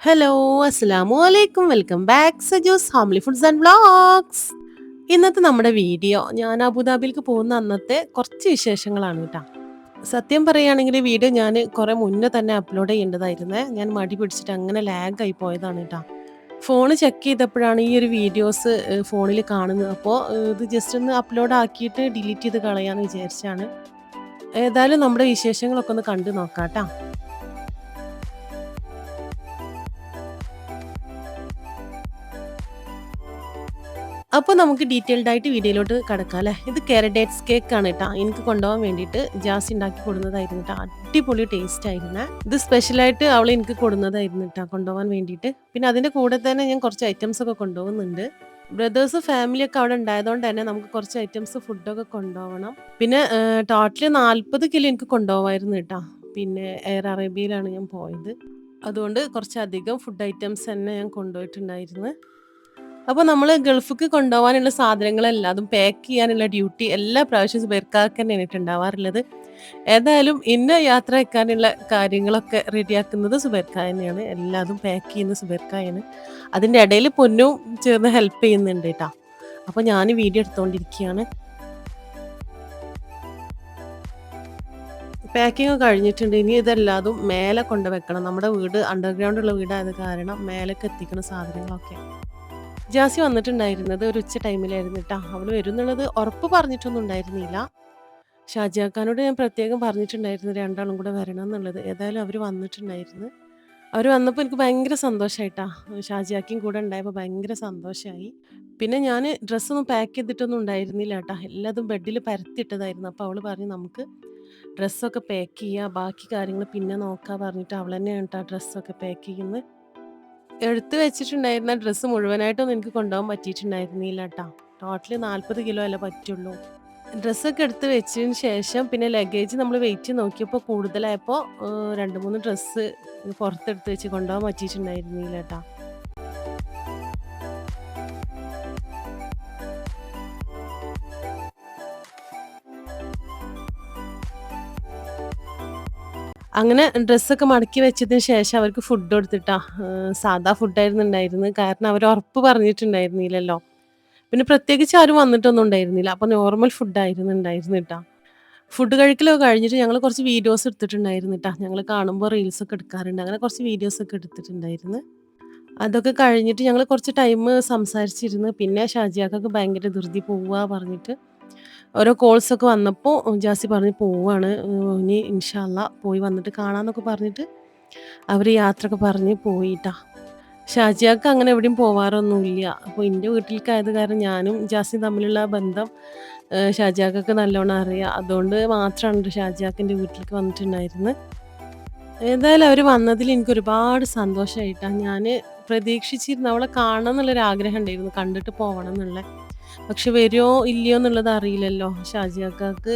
Hello അസ്സലാമു അലൈക്കും welcome back Saju's homely foods and vlogs ഇന്നത്തെ നമ്മുടെ വീഡിയോ ഞാൻ അബുദാബിയിലേക്ക് പോകുന്ന അന്നത്തെ കുറച്ച് വിശേഷങ്ങളാണ് കേട്ടോ. സത്യം പറയുകയാണെങ്കിൽ വീഡിയോ ഞാൻ കുറേ മുന്നേ തന്നെ അപ്ലോഡ് ചെയ്യേണ്ടതായിരുന്നേ. ഞാൻ മടി പിടിച്ചിട്ട് അങ്ങനെ ലാഗായി പോയതാണ് കേട്ടോ. ഫോൺ ചെക്ക് ചെയ്തപ്പോഴാണ് ഈ ഒരു വീഡിയോസ് ഫോണിൽ കാണുന്നത്. അപ്പോൾ ഇത് ജസ്റ്റ് ഒന്ന് അപ്ലോഡ് ആക്കിയിട്ട് ഡിലീറ്റ് ചെയ്ത് കളയാമെന്ന് വിചാരിച്ചാണ്. ഏതായാലും നമ്മുടെ വിശേഷങ്ങളൊക്കെ ഒന്ന് കണ്ടു നോക്കാം കേട്ടോ. അപ്പോൾ നമുക്ക് ഡീറ്റെയിൽഡ് ആയിട്ട് വീഡിയോയിലോട്ട് കിടക്കാം അല്ലേ? ഇത് കാരഡേറ്റ്സ് കേക്ക് ആണ് കേട്ടോ എനിക്ക് കൊണ്ടുപോകാൻ വേണ്ടിയിട്ട് ജാസ് ഉണ്ടാക്കി കൊടുക്കുന്നതായിരുന്നു കേട്ടോ അടിപൊളി ടേസ്റ്റ് ആയിരുന്നേ. ഇത് സ്പെഷ്യലായിട്ട് അവൾ എനിക്ക് കൊടുക്കുന്നതായിരുന്നു കേട്ടോ കൊണ്ടുപോകാൻ വേണ്ടിയിട്ട്. പിന്നെ അതിന്റെ കൂടെ തന്നെ ഞാൻ കുറച്ച് ഐറ്റംസ് ഒക്കെ കൊണ്ടുപോകുന്നുണ്ട്. ബ്രദേഴ്സ് ഫാമിലി ഒക്കെ അവിടെ ഉണ്ടായതുകൊണ്ട് തന്നെ നമുക്ക് കുറച്ച് ഐറ്റംസ് ഫുഡൊക്കെ കൊണ്ടുപോകണം. പിന്നെ ടോട്ടലി നാൽപ്പത് കിലോ എനിക്ക് കൊണ്ടുപോകാമായിരുന്നു കേട്ടോ പിന്നെ എയർ അറേബ്യയിലാണ് ഞാൻ പോയത്. അതുകൊണ്ട് കുറച്ചധികം ഫുഡ് ഐറ്റംസ് തന്നെ ഞാൻ കൊണ്ടുപോയിട്ടുണ്ടായിരുന്നു. അപ്പോൾ നമ്മൾ ഗൾഫിക്ക് കൊണ്ടുപോകാനുള്ള സാധനങ്ങളെല്ലാം അതും പാക്ക് ചെയ്യാനുള്ള ഡ്യൂട്ടി എല്ലാ പ്രാവശ്യവും സുബൈർക്കാർക്ക് തന്നെയാണ് ഉണ്ടാവാറുള്ളത് ഏതായാലും ഇന്ന യാത്ര വെക്കാനുള്ള കാര്യങ്ങളൊക്കെ റെഡിയാക്കുന്നത് സുബൈർക്ക തന്നെയാണ് എല്ലാതും പാക്ക് ചെയ്യുന്ന സുബൈർക്കായാണ്. അതിന്റെ ഇടയിൽ പൊന്നും ചേർന്ന് ഹെൽപ്പ് ചെയ്യുന്നുണ്ട് കേട്ടോ. അപ്പോൾ ഞാൻ വീഡിയോ എടുത്തുകൊണ്ടിരിക്കുകയാണ് പാക്കിംഗ് കഴിഞ്ഞിട്ടുണ്ട്. ഇനി ഇതെല്ലാതും മേലെ കൊണ്ടുവെക്കണം നമ്മുടെ വീട് അണ്ടർഗ്രൗണ്ടുള്ള വീടായത് കാരണം മേലേക്ക് എത്തിക്കുന്ന സാധനങ്ങളൊക്കെ ജാസി വന്നിട്ടുണ്ടായിരുന്നത് ഒരു ഉച്ച ടൈമിലായിരുന്നു കേട്ടോ അവൾ വരും എന്നുള്ളത് ഉറപ്പ് പറഞ്ഞിട്ടൊന്നും ഉണ്ടായിരുന്നില്ല. ഷാജിയാക്കാനോട് ഞാൻ പ്രത്യേകം പറഞ്ഞിട്ടുണ്ടായിരുന്നു രണ്ടാളും കൂടെ വരണം എന്നുള്ളത്. ഏതായാലും അവർ വന്നിട്ടുണ്ടായിരുന്നു. അവർ വന്നപ്പോൾ എനിക്ക് ഭയങ്കര സന്തോഷമായിട്ടാ ഷാജിയാക്കിയും കൂടെ ഉണ്ടായപ്പോൾ ഭയങ്കര സന്തോഷമായി പിന്നെ ഞാൻ ഡ്രസ്സൊന്നും പാക്ക് ചെയ്തിട്ടൊന്നും ഉണ്ടായിരുന്നില്ല കേട്ടോ എല്ലാതും ബെഡിൽ പരത്തിയിട്ടതായിരുന്നു. അപ്പോൾ അവൾ പറഞ്ഞു നമുക്ക് ഡ്രസ്സൊക്കെ പാക്ക് ചെയ്യുക ബാക്കി കാര്യങ്ങൾ പിന്നെ നോക്കാം പറഞ്ഞിട്ട് അവൾ തന്നെയാണ് കേട്ടോ ഡ്രസ്സൊക്കെ പാക്ക് ചെയ്യുന്നത്. എടുത്ത് വെച്ചിട്ടുണ്ടായിരുന്ന ഡ്രസ്സ് മുഴുവനായിട്ടൊന്നും എനിക്ക് കൊണ്ടുപോകാൻ പറ്റിയിട്ടുണ്ടായിരുന്നില്ല കേട്ടോ. ടോട്ടലി നാൽപ്പത് കിലോ അല്ലേ പറ്റുള്ളൂ. ഡ്രസ്സൊക്കെ എടുത്ത് വെച്ചതിന് ശേഷം പിന്നെ ലഗേജ് നമ്മൾ വെയിറ്റ് നോക്കിയപ്പോൾ കൂടുതലായപ്പോൾ രണ്ട് മൂന്ന് ഡ്രസ്സ് പുറത്തെടുത്ത് വെച്ച് കൊണ്ടുപോകാൻ പറ്റിയിട്ടുണ്ടായിരുന്നില്ല കേട്ടോ. അങ്ങനെ ഡ്രസ്സൊക്കെ മടക്കി വെച്ചതിന് ശേഷം അവർക്ക് ഫുഡ് കൊടുത്തിട്ടാ സാധാ ഫുഡായിരുന്നു ഉണ്ടായിരുന്നത്. കാരണം അവർ ഉറപ്പ് പറഞ്ഞിട്ടുണ്ടായിരുന്നില്ലല്ലോ. പിന്നെ പ്രത്യേകിച്ച് ആരും വന്നിട്ടൊന്നും ഉണ്ടായിരുന്നില്ല. അപ്പോൾ നോർമൽ ഫുഡായിരുന്നു ഉണ്ടായിരുന്നിട്ടാ ഫുഡ് കഴിക്കലൊക്കെ കഴിഞ്ഞിട്ട് ഞങ്ങൾ കുറച്ച് വീഡിയോസ് എടുത്തിട്ടുണ്ടായിരുന്നു കേട്ടോ ഞങ്ങൾ കാണുമ്പോൾ റീൽസൊക്കെ എടുക്കാറുണ്ട്. അങ്ങനെ കുറച്ച് വീഡിയോസൊക്കെ എടുത്തിട്ടുണ്ടായിരുന്നു. അതൊക്കെ കഴിഞ്ഞിട്ട് ഞങ്ങൾ കുറച്ച് ടൈം സംസാരിച്ചിരുന്നു. പിന്നെ ഷാജിയാക്കൊക്കെ ഭയങ്കര ധൃതി പോവുക പറഞ്ഞിട്ട് ഓരോ കോൾസൊക്കെ വന്നപ്പോൾ ജാസി പറഞ്ഞ് പോവാണ്. ഇനി ഇൻഷാല്ല പോയി വന്നിട്ട് കാണാമെന്നൊക്കെ പറഞ്ഞിട്ട് അവർ യാത്രയൊക്കെ പറഞ്ഞ് പോയിട്ടാ. ഷാജിയാക്ക് അങ്ങനെ എവിടെയും പോവാറൊന്നുമില്ല. അപ്പോൾ എന്റെ വീട്ടിലേക്കായത് കാരണം ഞാനും ജാസി തമ്മിലുള്ള ബന്ധം ഷാജിയാക്കൊക്കെ നല്ലോണം അറിയാം. അതുകൊണ്ട് മാത്രമാണ് ഷാജിയാക്കിന്റെ വീട്ടിലേക്ക് വന്നിട്ടുണ്ടായിരുന്നത് ഏതായാലും അവർ വന്നതിൽ എനിക്ക് ഒരുപാട് സന്തോഷമായിട്ടാണ് ഞാൻ പ്രതീക്ഷിച്ചിരുന്നു അവളെ കാണണം എന്നുള്ളൊരു ആഗ്രഹം ഉണ്ടായിരുന്നു കണ്ടിട്ട് പോകണം എന്നുള്ള. പക്ഷെ വരുമോ ഇല്ലയോ എന്നുള്ളത് അറിയില്ലല്ലോ. ഷാജി അക്കാക്ക്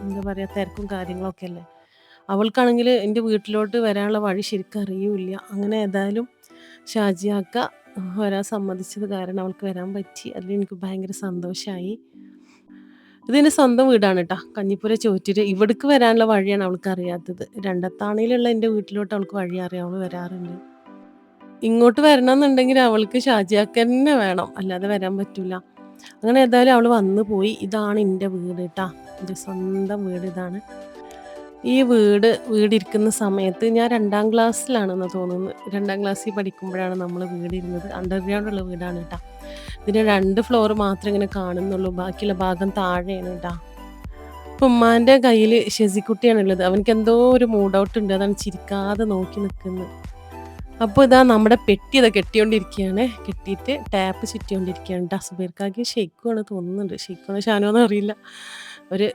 എന്താ പറയുക തിരക്കും കാര്യങ്ങളൊക്കെ അല്ലേ? അവൾക്കാണെങ്കിൽ എന്റെ വീട്ടിലോട്ട് വരാനുള്ള വഴി ശരിക്കും അറിയില്ല. അങ്ങനെ ഏതായാലും ഷാജി അക്ക വരാൻ സമ്മതിച്ചത് കാരണം അവൾക്ക് വരാൻ പറ്റി. അതിൽ എനിക്ക് ഭയങ്കര സന്തോഷമായി ഇതിന്റെ സ്വന്തം വീടാണ് കേട്ടോ കഞ്ഞിപ്പുര ചോറ്റിട്ട് ഇവിടേക്ക് വരാനുള്ള വഴിയാണ് അവൾക്ക് അറിയാത്തത്. രണ്ടത്താണിയിലുള്ള എന്റെ വീട്ടിലോട്ട് അവൾക്ക് വഴി അറിയാം. അവൾ വരാറുണ്ട്. ഇങ്ങോട്ട് വരണം എന്നുണ്ടെങ്കിൽ അവൾക്ക് ഷാജിയാക്കന്നെ വേണം. അല്ലാതെ വരാൻ പറ്റില്ല അങ്ങനെ ഏതായാലും അവൾ വന്നു പോയി. ഇതാണ് എന്റെ വീട് കേട്ടാ എന്റെ സ്വന്തം വീട് ഇതാണ്. ഈ വീട് വീടിരിക്കുന്ന സമയത്ത് ഞാൻ രണ്ടാം ക്ലാസ്സിലാണെന്ന് തോന്നുന്നു. രണ്ടാം ക്ലാസ്സിൽ പഠിക്കുമ്പോഴാണ് നമ്മൾ വീടിരുന്നത്. അണ്ടർഗ്രൗണ്ടുള്ള വീടാണ് കേട്ടോ ഇതിന് രണ്ട് ഫ്ലോർ മാത്രമേ ഇങ്ങനെ കാണുന്നുള്ളൂ. ബാക്കിയുള്ള ഭാഗം താഴെയാണ് കേട്ടോ ഉമ്മാന്റെ കയ്യിൽ ഷെസിക്കുട്ടിയാണുള്ളത് അവനക്ക് എന്തോ ഒരു മൂഡ് ഔട്ട് ഉണ്ട്. അതാണ് ചിരിക്കാതെ നോക്കി നിൽക്കുന്നത് അപ്പോൾ ഇതാ നമ്മുടെ പെട്ടി ഇതാ കെട്ടിക്കൊണ്ടിരിക്കുകയാണ്. കെട്ടിയിട്ട് ടാപ്പ് ചുറ്റിക്കൊണ്ടിരിക്കുകയാണ്. കേട്ടോ ഷെയ്ക്കുവാണ് തോന്നുന്നുണ്ട്. ഷെയ്ക്കുന്ന ഷാനോന്ന് അറിയില്ല. ഒരു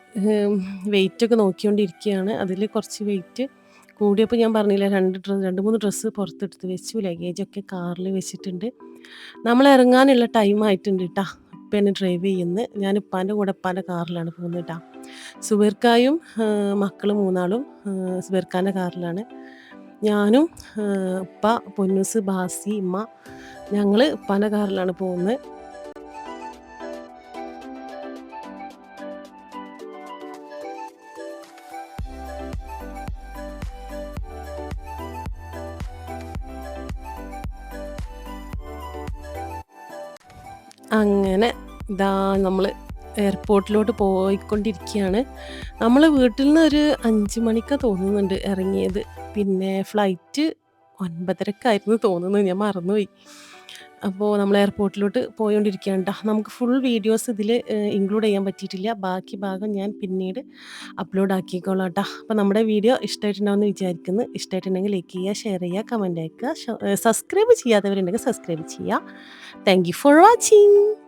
വെയിറ്റ് ഒക്കെ നോക്കിക്കൊണ്ടിരിക്കുകയാണ്. അതിൽ കുറച്ച് വെയിറ്റ് കൂടിയപ്പോൾ ഞാൻ പറഞ്ഞില്ല രണ്ട് ഡ്രസ് രണ്ട് മൂന്ന് ഡ്രസ്സ് പുറത്തെടുത്ത് വെച്ചു. ലഗേജൊക്കെ കാറിൽ വെച്ചിട്ടുണ്ട്. നമ്മൾ ഇറങ്ങാനുള്ള ടൈം ആയിട്ടുണ്ട് കേട്ടോ ഇപ്പം എന്നെ ഡ്രൈവ് ചെയ്യുന്നത് ഞാൻ ഉപ്പാന്റെ കൂടെ ഉപ്പാന്റെ കാറിലാണ് പോകുന്നത് കേട്ടോ സുബീർക്കായും മക്കൾ മൂന്നാളും സുബീർക്കാന്റെ കാറിലാണ് ഞാനും ഉപ്പ പൊന്നുസ് ബാസി ഇമ്മ ഞങ്ങൾ പന കാറിലാണ് പോകുന്നത്. അങ്ങനെ ഇതാ നമ്മൾ എയർപോർട്ടിലോട്ട് പോയിക്കൊണ്ടിരിക്കുകയാണ്. നമ്മൾ വീട്ടിൽ നിന്ന് ഒരു അഞ്ച് മണിക്ക തോന്നുന്നുണ്ട് ഇറങ്ങിയത്. പിന്നെ ഫ്ലൈറ്റ് ഒൻപതരക്കായിരുന്നു തോന്നുന്നത് ഞാൻ മറന്നുപോയി. അപ്പോൾ നമ്മൾ എയർപോർട്ടിലോട്ട് പോയോണ്ടിരിക്കുകയാണ്. നമുക്ക് ഫുൾ വീഡിയോസ് ഇതിൽ ഇൻക്ലൂഡ് ചെയ്യാൻ പറ്റിയിട്ടില്ല. ബാക്കി ഭാഗം ഞാൻ പിന്നീട് അപ്‌ലോഡ് ആക്കിക്കോളാം കേട്ടോ അപ്പോൾ നമ്മുടെ വീഡിയോ ഇഷ്ടമായിട്ടുണ്ടാവുമെന്ന് വിചാരിക്കുന്നു. ഇഷ്ടമായിട്ടുണ്ടെങ്കിൽ ലൈക്ക് ചെയ്യുക, ഷെയർ ചെയ്യുക, കമന്റ് അയക്കുക. സബ്സ്ക്രൈബ് ചെയ്യാത്തവരുണ്ടെങ്കിൽ സബ്സ്ക്രൈബ് ചെയ്യുക. Thank for watching.